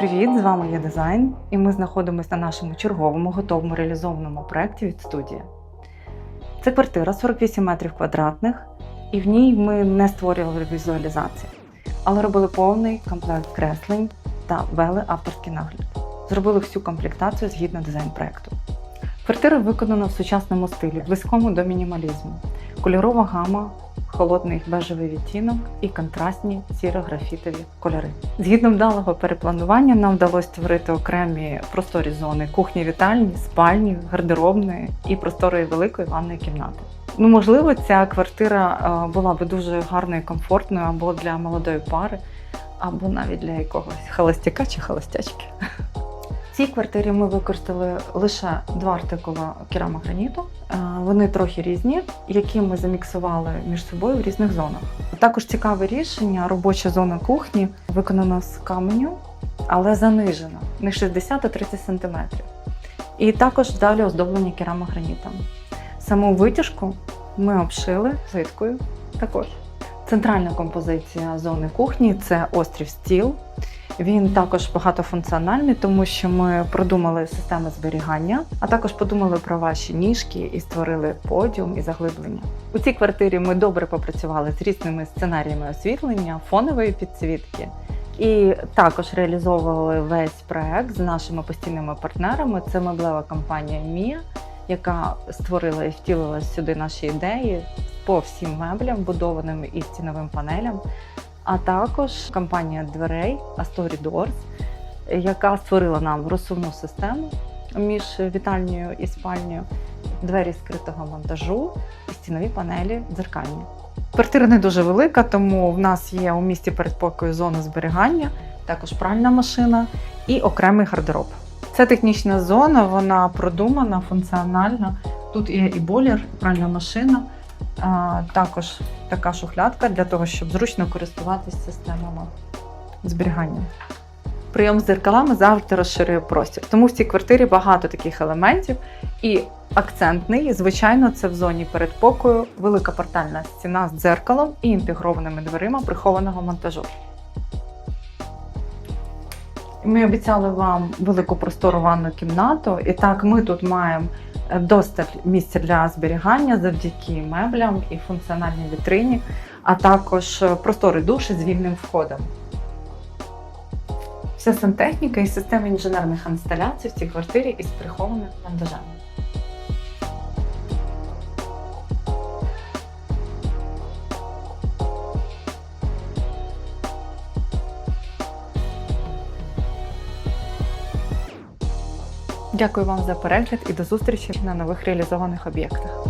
Привіт, з вами є дизайн, і ми знаходимося на нашому черговому готовому реалізованому проєкті від студії. Це квартира 48 метрів квадратних, і в ній ми не створювали візуалізації, але робили повний комплект креслень та вели авторський нагляд. Зробили всю комплектацію згідно дизайн проєкту. Квартира виконана в сучасному стилі, близькому до мінімалізму. Кольорова гама, холодний бежевий відтінок і контрастні сіро-графітові кольори. Згідно вдалого перепланування, нам вдалося створити окремі просторі зони кухні, вітальні, спальні, гардеробної і просторої великої ванної кімнати. Ну, можливо, ця квартира е, була би дуже гарною, і комфортною або для молодої пари, або навіть для якогось холостяка чи холостячки. Цій квартирі ми використали лише два артикули керамограніту. Е, Вони трохи різні, які ми заміксували між собою в різних зонах. Також цікаве рішення. Робоча зона кухні виконана з каменю, але занижена не 60, а 30 см. І також далі оздоблення керамогранітом. Саму витяжку ми обшили плиткою також. Центральна композиція зони кухні це острів стіл. Він також багатофункціональний, тому що ми продумали системи зберігання, а також подумали про ваші ніжки і створили подіум і заглиблення. У цій квартирі ми добре попрацювали з різними сценаріями освітлення, фонової підсвітки. І також реалізовували весь проект з нашими постійними партнерами. Це меблева компанія Мія, яка створила і втілила сюди наші ідеї по всім меблям, будованим і стіновим панелям а також компанія дверей Astory Doors, яка створила нам розсувну систему між вітальнею і спальнею, двері скритого монтажу і стінові панелі дзеркальні. Квартира не дуже велика, тому в нас є у місті передпокою зона зберігання, також пральна машина і окремий гардероб. Це технічна зона, вона продумана, функціональна. Тут є і бойлер, пральна машина. Також така шухлядка для того, щоб зручно користуватися системами зберігання. Прийом з дзеркалами завжди розширює простір. Тому в цій квартирі багато таких елементів. І акцентний, звичайно, це в зоні передпокою велика портальна стіна з дзеркалом і інтегрованими дверима прихованого монтажу. Ми обіцяли вам велику простору ванну кімнату, і так ми тут маємо достатньо місця для зберігання завдяки меблям і функціональній вітрині, а також простори душі з вільним входом. Вся сантехніка і система інженерних інсталяцій в цій квартирі із прихованим монтажем. Дякую вам за перегляд і до зустрічі на нових реалізованих об'єктах.